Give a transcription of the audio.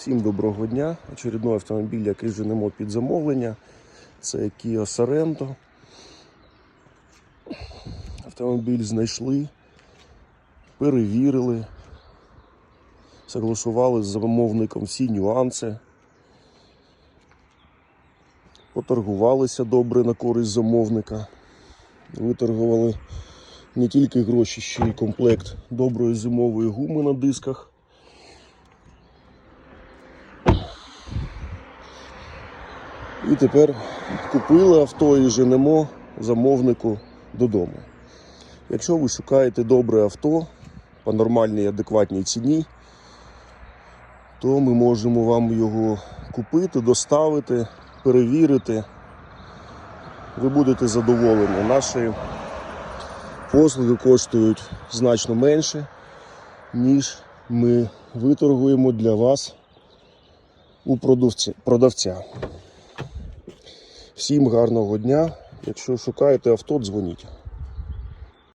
Всім доброго дня. Очередной автомобіль, який женемо під замовлення. Це Kia Sorento. Автомобіль знайшли, перевірили, согласували з замовником всі нюанси. Поторгувалися добре на користь замовника. Виторгували не тільки гроші, ще й комплект доброї зимової гуми на дисках. І тепер купили авто і женемо замовнику додому. Якщо ви шукаєте добре авто по нормальній адекватній ціні, то ми можемо вам його купити, доставити, перевірити. Ви будете задоволені. Наші послуги коштують значно менше, ніж ми виторгуємо для вас у продавця. Всім гарного дня. Якщо шукаєте авто, дзвоніть.